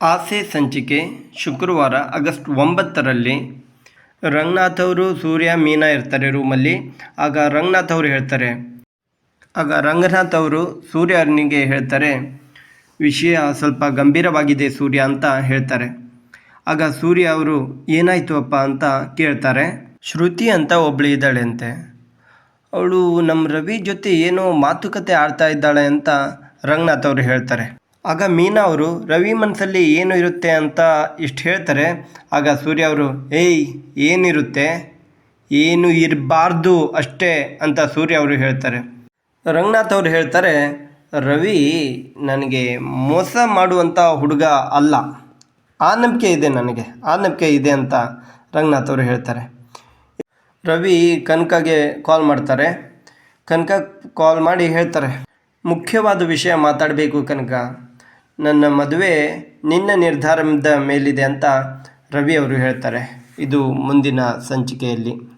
ಆಸೆ ಸಂಚಿಕೆ ಶುಕ್ರವಾರ ಆಗಸ್ಟ್ ಒಂಬತ್ತರಲ್ಲಿ ರಂಗನಾಥ್ ಅವರು ಸೂರ್ಯ ಮೀನಾ ಇರ್ತಾರೆ ರೂಮಲ್ಲಿ. ಆಗ ರಂಗನಾಥ್ ಅವರು ಹೇಳ್ತಾರೆ, ಆಗ ರಂಗನಾಥ್ ಅವರು ಸೂರ್ಯ ಸೂರ್ಯನಿಗೆ ಹೇಳ್ತಾರೆ, ವಿಷಯ ಸ್ವಲ್ಪ ಗಂಭೀರವಾಗಿದೆ ಸೂರ್ಯ ಅಂತ ಹೇಳ್ತಾರೆ. ಆಗ ಸೂರ್ಯ ಅವರು ಏನಾಯಿತು ಅಪ್ಪ ಅಂತ ಕೇಳ್ತಾರೆ, ಶ್ರುತಿ ಅಂತ ಒಬ್ಬಳು ಇದ್ದಾಳೆ ಅಂತೆ ಅವಳು ನಮ್ಮ ರವಿ ಜೊತೆ ಏನೋ ಮಾತುಕತೆ ಆಡ್ತಾ ಇದ್ದಾಳೆ ಅಂತ ರಂಗನಾಥ್ ಅವರು ಹೇಳ್ತಾರೆ. ಆಗ ಮೀನಾ ಅವರು, ರವಿ ಮನಸ್ಸಲ್ಲಿ ಏನು ಇರುತ್ತೆ ಅಂತ ಇಷ್ಟು ಹೇಳ್ತಾರೆ. ಆಗ ಸೂರ್ಯ ಅವರು, ಏಯ್, ಏನಿರುತ್ತೆ? ಏನು ಇರಬಾರ್ದು ಅಷ್ಟೇ, ಅಂತ ಸೂರ್ಯ ಅವರು ಹೇಳ್ತಾರೆ. ರಂಗನಾಥ್ ಅವರು ಹೇಳ್ತಾರೆ, ರವಿ ನನಗೆ ಮೋಸ ಮಾಡುವಂಥ ಹುಡುಗ ಅಲ್ಲ. ಆ ನಂಬಿಕೆ ಇದೆ ನನಗೆ, ಆ ನಂಬಿಕೆ ಇದೆ ಅಂತ ರಂಗನಾಥ್ ಅವರು ಹೇಳ್ತಾರೆ. ರವಿ ಕನಕಗೆ ಕಾಲ್ ಮಾಡ್ತಾರೆ. ಕನಕ ಕಾಲ್ ಮಾಡಿ ಹೇಳ್ತಾರೆ, ಮುಖ್ಯವಾದ ವಿಷಯ ಮಾತಾಡಬೇಕು ಕನಕ. ನನ್ನ ಮದುವೆ ನಿನ್ನ ನಿರ್ಧಾರದ ಮೇಲಿದೆ ಅಂತ ರವಿ ಅವರು ಹೇಳ್ತಾರೆ. ಇದು ಮುಂದಿನ ಸಂಚಿಕೆಯಲ್ಲಿ.